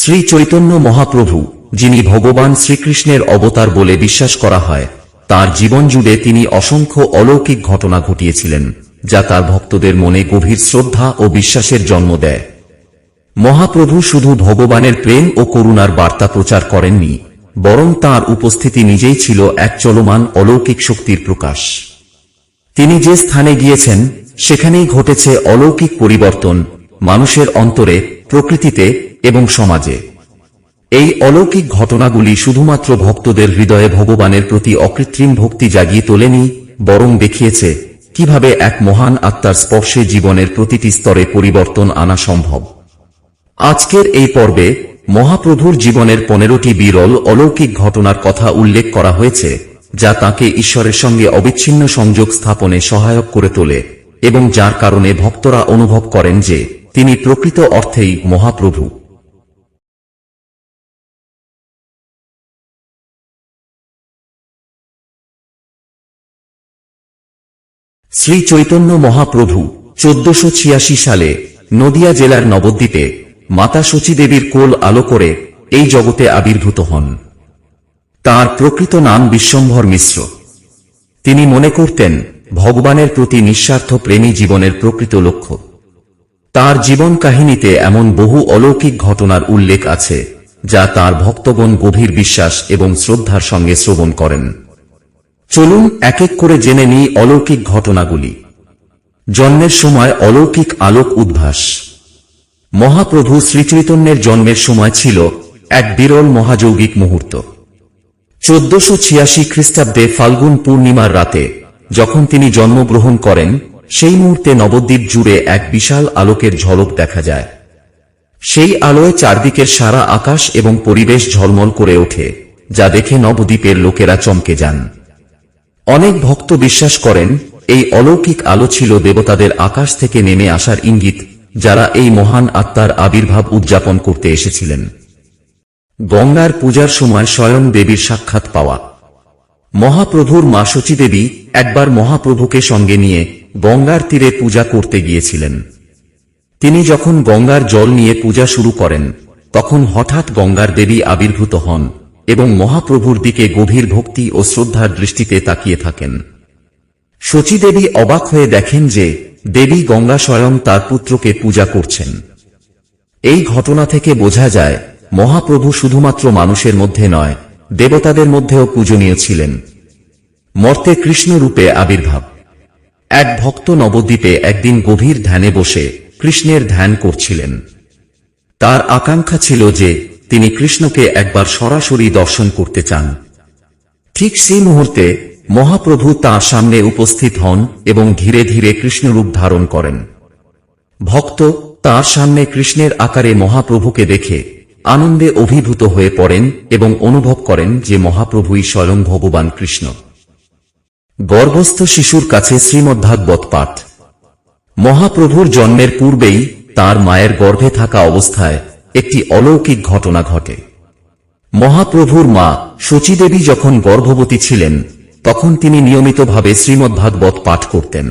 শ্রী চৈতন্য মহাপ্রভু, যিনি ভগবান শ্রীকৃষ্ণের অবতার বলে বিশ্বাস করা হয়, তার জীবন জুড়ে তিনি অসংখ্য অলৌকিক ঘটনা ঘটিয়েছিলেন, যা তার ভক্তদের মনে গভীর শ্রদ্ধা ও বিশ্বাসের জন্ম দেয়। মহাপ্রভু শুধু ভগবানের প্রেম ও করুণার বার্তা প্রচার করেননি, বরং তার উপস্থিতি নিজেই ছিল এক চলমান অলৌকিক শক্তির প্রকাশ। তিনি যে স্থানে গিয়েছেন, সেখানেই ঘটেছে অলৌকিক পরিবর্তন, মানুষের অন্তরে, প্রকৃতিতে এবং সমাজে। এই অলৌকিক ঘটনাগুলি শুধুমাত্র ভক্তদের হৃদয়ে ভগবানের প্রতি অকৃত্রিম ভক্তি জাগিয়ে তোলেনি, বরং দেখিয়েছে কীভাবে এক মহান আত্মার স্পর্শে জীবনের প্রতিটি স্তরে পরিবর্তন আনা সম্ভব। আজকের এই পর্বে মহাপ্রভুর জীবনের পনেরোটি বিরল অলৌকিক ঘটনার কথা উল্লেখ করা হয়েছে, যা তাকে ঈশ্বরের সঙ্গে অবিচ্ছিন্ন সংযোগ স্থাপনে সহায়ক করে তোলে এবং যার কারণে ভক্তরা অনুভব করেন যে তিনি প্রকৃত অর্থেই মহাপ্রভু। শ্রী চৈতন্য মহাপ্রভু চোদ্দশো ছিয়াশি সালে নদিয়া জেলার নবদ্বীপে মাতা দেবীর কোল আলো করে এই জগতে আবির্ভূত হন। তার প্রকৃত নাম বিশ্বম্ভর মিশ্র। তিনি মনে করতেন, ভগবানের প্রতি নিঃস্বার্থ প্রেমী জীবনের প্রকৃত লক্ষ্য। তার জীবন কাহিনীতে এমন বহু অলৌকিক ঘটনার উল্লেখ আছে, যা তার ভক্তগণ গভীর বিশ্বাস এবং শ্রদ্ধার সঙ্গে শ্রবণ করেন। চলুন এক এক করে জেনে নিই অলৌকিক ঘটনাগুলি। জন্মের সময় অলৌকিক আলোক উদ্ভাস। মহাপ্রভু শ্রীচৈতন্যের জন্মের সময় ছিল এক বিরল মহাযৌগিক মুহূর্ত। চোদ্দশো ছিয়াশি খ্রিস্টাব্দে ফাল্গুন পূর্ণিমার রাতে যখন তিনি জন্মগ্রহণ করেন, সেই মুহূর্তে নবদ্বীপ জুড়ে এক বিশাল আলোকের ঝলক দেখা যায়। সেই আলোয় চারদিকের সারা আকাশ এবং পরিবেশ ঝলমল করে ওঠে, যা দেখে নবদ্বীপের লোকেরা চমকে যান। অনেক ভক্ত বিশ্বাস করেন, এই অলৌকিক আলো ছিল দেবতাদের আকাশ থেকে নেমে আসার ইঙ্গিত, যারা এই মহান আত্মার আবির্ভাব উদযাপন করতে এসেছিলেন। গঙ্গার পূজার সময় স্বয়ং দেবীর সাক্ষাৎ পাওয়া। মহাপ্রভুর মা দেবী একবার মহাপ্রভুকে সঙ্গে নিয়ে গঙ্গার তীরে পূজা করতে গিয়েছিলেন। তিনি যখন গঙ্গার জল নিয়ে পূজা শুরু করেন, তখন হঠাৎ গঙ্গার দেবী আবির্ভূত হন। এবং মহাপ্রভুর দিকে গভীর ভক্তি ও শ্রদ্ধার দৃষ্টিতে তাকিয়ে থাকেন। দেবী অবাক হয়ে দেখেন যে দেবী গঙ্গা স্বয়ং তার পুত্রকে পূজা করছেন। এই ঘটনা থেকে বোঝা যায়, মহাপ্রভু শুধুমাত্র মানুষের মধ্যে নয়, দেবতাদের মধ্যেও পূজনীয় ছিলেন। মর্তে কৃষ্ণ রূপে আবির্ভাব। এক ভক্ত নবদ্বীপে একদিন গভীর ধ্যানে বসে কৃষ্ণের ধ্যান করছিলেন। তার আকাঙ্ক্ষা ছিল যে তিনি কৃষ্ণকে একবার সরাসরি দর্শন করতে চান। ঠিক সেই মুহূর্তে মহাপ্রভু তাঁর সামনে উপস্থিত হন এবং ধীরে ধীরে কৃষ্ণরূপ ধারণ করেন। ভক্ত তার সামনে কৃষ্ণের আকারে মহাপ্রভুকে দেখে আনন্দে অভিভূত হয়ে পড়েন এবং অনুভব করেন যে মহাপ্রভুই স্বয়ং ভগবান কৃষ্ণ। গর্ভস্থ শিশুর কাছে শ্রীমদ্ভাগবত পাঠ। মহাপ্রভুর জন্মের পূর্বেই তার মায়ের গর্ভে থাকা অবস্থায় একটি অলৌকিক ঘটনা ঘটে। মহাপ্রভুর মা শচীদেবী যখন গর্ভবতী ছিলেন, তখন তিনি নিয়মিতভাবে শ্রীমদ্ভাগবত পাঠ করতেন।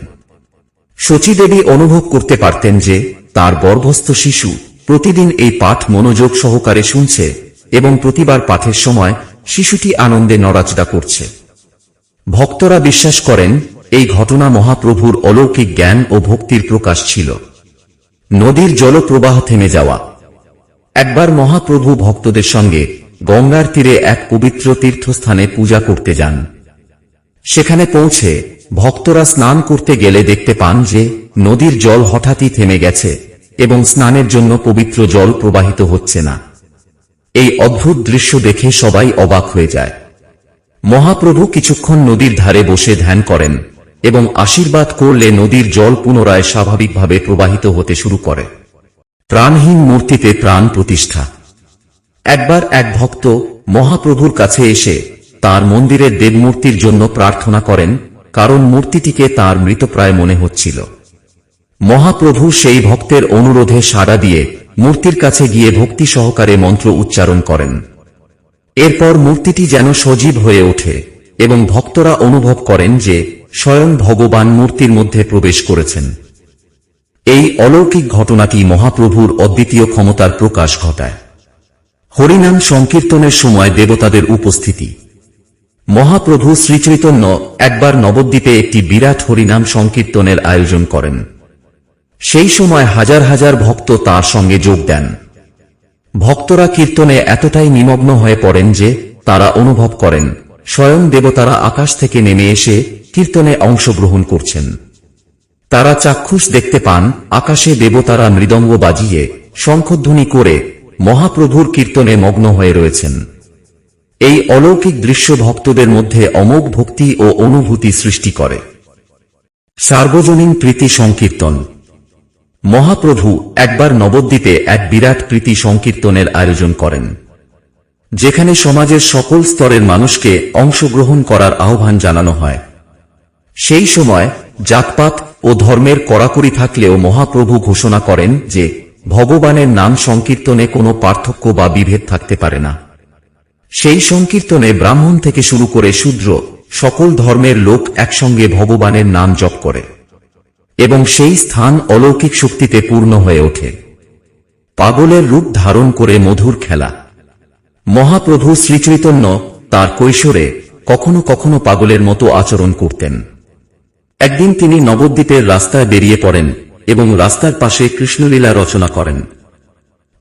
শচীদেবী অনুভব করতে পারতেন যে তার গর্ভস্থ শিশু প্রতিদিন এই পাঠ মনোযোগ সহকারে শুনছে এবং প্রতিবার পাঠের সময় শিশুটি আনন্দে নড়াচড়া করছে। ভক্তরা বিশ্বাস করেন, এই ঘটনা মহাপ্রভুর অলৌকিক জ্ঞান ও ভক্তির প্রকাশ ছিল। নদীর জলপ্রবাহ থেমে যাওয়া একবার মহাপ্রভু ভক্তদের সঙ্গে গঙ্গার তীরে এক পবিত্র তীর্থস্থানে পূজা করতে যান। সেখানে পৌঁছে ভক্তরা স্নান করতে গেলে দেখতে পান যে নদীর জল হঠাৎই থেমে গেছে এবং স্নানের জন্য পবিত্র জল প্রবাহিত হচ্ছে না। এই অদ্ভুত দৃশ্য দেখে সবাই অবাক হয়ে যায়। মহাপ্রভু কিছুক্ষণ নদীর ধারে বসে ধ্যান করেন এবং আশীর্বাদ করলে নদীর জল পুনরায় স্বাভাবিকভাবে প্রবাহিত হতে শুরু করে। প্রাণহীন মূর্তিতে প্রাণ প্রতিষ্ঠা। একবার এক ভক্ত মহাপ্রভুর কাছে এসে তার মন্দিরের দেবমূর্তির জন্য প্রার্থনা করেন, কারণ মূর্তিটিকে তার মৃতপ্রায় মনে হচ্ছিল। মহাপ্রভু সেই ভক্তের অনুরোধে সাড়া দিয়ে মূর্তির কাছে গিয়ে ভক্তি সহকারে মন্ত্র উচ্চারণ করেন। এরপর মূর্তিটি যেন সজীব হয়ে ওঠে এবং ভক্তরা অনুভব করেন যে স্বয়ং ভগবান মূর্তির মধ্যে প্রবেশ করেছেন। এই অলৌকিক ঘটনাটি মহাপ্রভুর অদ্বিতীয় ক্ষমতার প্রকাশ ঘটায়। হরিনাম সংকীর্তনের সময় দেবতাদের উপস্থিতি। মহাপ্রভু শ্রীচৈতন্য একবার নবদ্বীপে একটি বিরাট হরিনাম সংকীর্তনের আয়োজন করেন। সেই সময় হাজার হাজার ভক্ত তার সঙ্গে যোগ দেন। ভক্তরা কীর্তনে এতটাই নিমগ্ন হয়ে পড়েন যে তারা অনুভব করেন, স্বয়ং দেবতারা আকাশ থেকে নেমে এসে কীর্তনে অংশগ্রহণ করছেন। তারা চাক্ষুষ দেখতে পান, আকাশে দেবতারা মৃদঙ্গ বাজিয়ে শঙ্খধ্বনি করে মহাপ্রভুর কীর্তনে মগ্ন হয়ে রয়েছেন। এই অলৌকিক দৃশ্য ভক্তদের মধ্যে অমোঘ ভক্তি ও অনুভূতি সৃষ্টি করে। সার্বজনীন প্রীতি সংকীর্তন। মহাপ্রভু একবার নবদ্বীপে এক বিরাট প্রীতি সংকীর্তনের আয়োজন করেন, যেখানে সমাজের সকল স্তরের মানুষকে অংশগ্রহণ করার আহ্বান জানানো হয়। সেই সময় জাতপাত ও ধর্মের কড়াকড়ি থাকলেও মহাপ্রভু ঘোষণা করেন যে, ভগবানের নাম সংকীর্তনে কোনো পার্থক্য বা বিভেদ থাকতে পারে না। সেই সংকীর্তনে ব্রাহ্মণ থেকে শুরু করে শূদ্র, সকল ধর্মের লোক একসঙ্গে ভগবানের নাম জপ করে এবং সেই স্থান অলৌকিক শক্তিতে পূর্ণ হয়ে ওঠে। পাগলের রূপ ধারণ করে মধুর খেলা। মহাপ্রভু শ্রীচৈতন্য তার কৈশোরে কখনো কখনো পাগলের মতো আচরণ করতেন। একদিন তিনি নবদ্বীপের রাস্তায় বেরিয়ে পড়েন এবং রাস্তার পাশে কৃষ্ণলীলা রচনা করেন।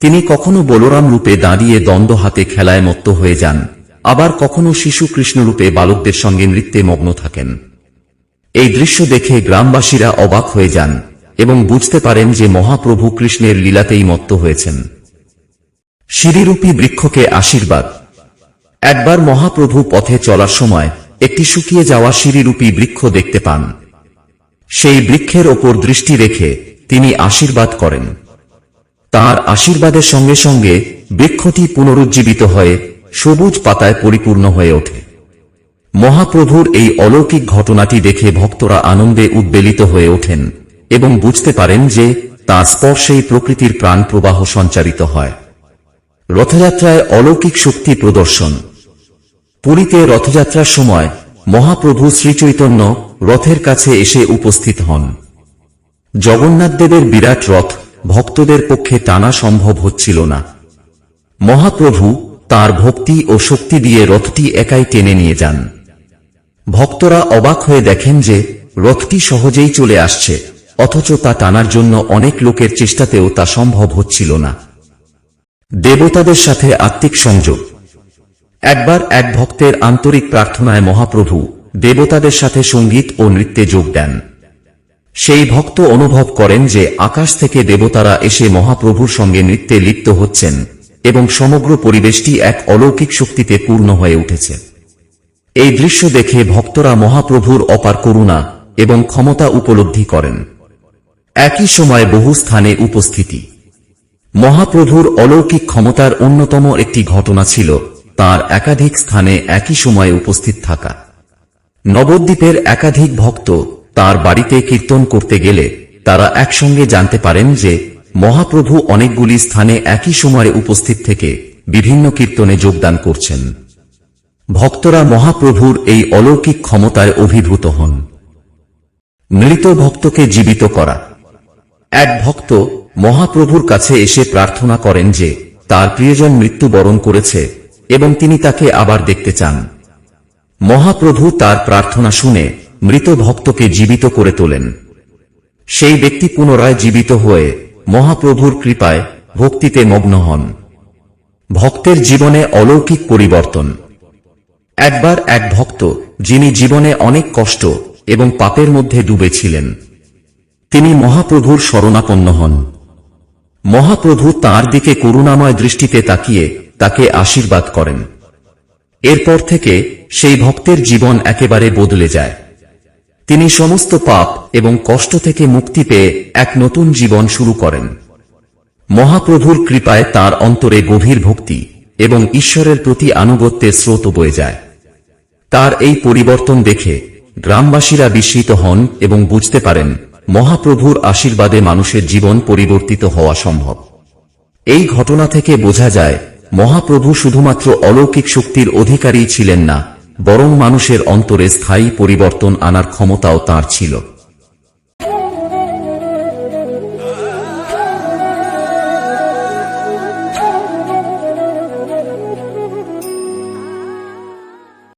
তিনি কখনো বলরাম রূপে দাঁড়িয়ে দ্বন্দ্ব হাতে খেলায় মত্ত হয়ে যান, আবার কখনো শিশু কৃষ্ণরূপে বালকদের সঙ্গে নৃত্যে মগ্ন থাকেন। এই দৃশ্য দেখে গ্রামবাসীরা অবাক হয়ে যান এবং বুঝতে পারেন যে মহাপ্রভু কৃষ্ণের লীলাতেই মত্ত হয়েছেন। শিরিরূপী বৃক্ষকে আশীর্বাদ। একবার মহাপ্রভু পথে চলার সময় একটি শুকিয়ে যাওয়া শিরিরূপী বৃক্ষ দেখতে পান। সেই বৃক্ষের ওপর দৃষ্টি রেখে তিনি আশীর্বাদ করেন। তার আশীর্বাদের সঙ্গে সঙ্গে বৃক্ষটি পুনরুজ্জীবিত হয়ে সবুজ পাতায় পরিপূর্ণ হয়ে ওঠে। মহাপ্রভুর এই অলৌকিক ঘটনাটি দেখে ভক্তরা আনন্দে উদ্বেলিত হয়ে ওঠেন এবং বুঝতে পারেন যে তাঁর স্পর্শেই প্রকৃতির প্রাণ প্রবাহ সঞ্চারিত হয়। রথযাত্রায় অলৌকিক শক্তি প্রদর্শন। পুরীতে রথযাত্রার সময় মহাপ্রভু শ্রীচৈতন্য রথের কাছে এসে উপস্থিত হন। জগন্নাথদেবের বিরাট রথ ভক্তদের পক্ষে টানা সম্ভব হচ্ছিল না। মহাপ্রভু তার ভক্তি ও শক্তি দিয়ে রথটি একাই টেনে নিয়ে যান। ভক্তরা অবাক হয়ে দেখেন যে রথটি সহজেই চলে আসছে, অথচ তা টানার জন্য অনেক লোকের চেষ্টাতেও তা সম্ভব হচ্ছিল না। দেবতাদের সাথে আত্মিক সংযোগ একবার এক ভক্তের আন্তরিক প্রার্থনায় মহাপ্রভু দেবতাদের সাথে সংগীত ও নৃত্যে যোগ দেন। সেই ভক্ত অনুভব করেন যে আকাশ থেকে দেবতারা এসে মহাপ্রভুর সঙ্গে নৃত্যে লিপ্ত হচ্ছেন এবং সমগ্র পরিবেশটি এক অলৌকিক শক্তিতে পূর্ণ হয়ে উঠেছে। এই দৃশ্য দেখে ভক্তরা মহাপ্রভুর অপার করুণা এবং ক্ষমতা উপলব্ধি করেন। একই সময় বহু স্থানে উপস্থিতি। মহাপ্রভুর অলৌকিক ক্ষমতার অন্যতম একটি ঘটনা ছিল তার একাধিক স্থানে একই সময়ে উপস্থিত থাকা। নবদ্বীপের একাধিক ভক্ত তার বাড়িতে কীর্তন করতে গেলে তারা একসঙ্গে জানতে পারেন যে মহাপ্রভু অনেকগুলি স্থানে একই সময়ে উপস্থিত থেকে বিভিন্ন কীর্তনে যোগদান করছেন। ভক্তরা মহাপ্রভুর এই অলৌকিক ক্ষমতায় অভিভূত হন। মৃত ভক্তকে জীবিত করা। এক ভক্ত মহাপ্রভুর কাছে এসে প্রার্থনা করেন যে তার প্রিয়জন মৃত্যুবরণ করেছে এবং তিনি তাকে আবার দেখতে চান। মহাপ্রভু তার প্রার্থনা শুনে মৃত ভক্তকে জীবিত করে তোলেন। সেই ব্যক্তি পুনরায় জীবিত হয়ে মহাপ্রভুর কৃপায় ভক্তিতে মগ্ন হন। ভক্তের জীবনে অলৌকিক পরিবর্তন। একবার এক ভক্ত, যিনি জীবনে অনেক কষ্ট এবং পাপের মধ্যে ডুবেছিলেন, তিনি মহাপ্রভুর শরণাপন্ন হন। মহাপ্রভু তার দিকে করুণাময় দৃষ্টিতে তাকিয়ে তাকে আশীর্বাদ করেন। এরপর থেকে সেই ভক্তের জীবন একেবারে বদলে যায়। তিনি সমস্ত পাপ এবং কষ্ট থেকে মুক্তি পেয়ে এক নতুন জীবন শুরু করেন। মহাপ্রভুর কৃপায় তার অন্তরে গভীর ভক্তি এবং ঈশ্বরের প্রতি আনুগত্যের স্রোত বয়ে যায়। তার এই পরিবর্তন দেখে গ্রামবাসীরা বিস্মিত হন এবং বুঝতে পারেন মহাপ্রভুর আশীর্বাদে মানুষের জীবন পরিবর্তিত হওয়া সম্ভব। এই ঘটনা থেকে বোঝা যায় মহাপ্রভু শুধুমাত্র অলৌকিক শক্তির অধিকারী ছিলেন না, বরং মানুষের অন্তরে স্থায়ী পরিবর্তন আনার ক্ষমতাও তার ছিল।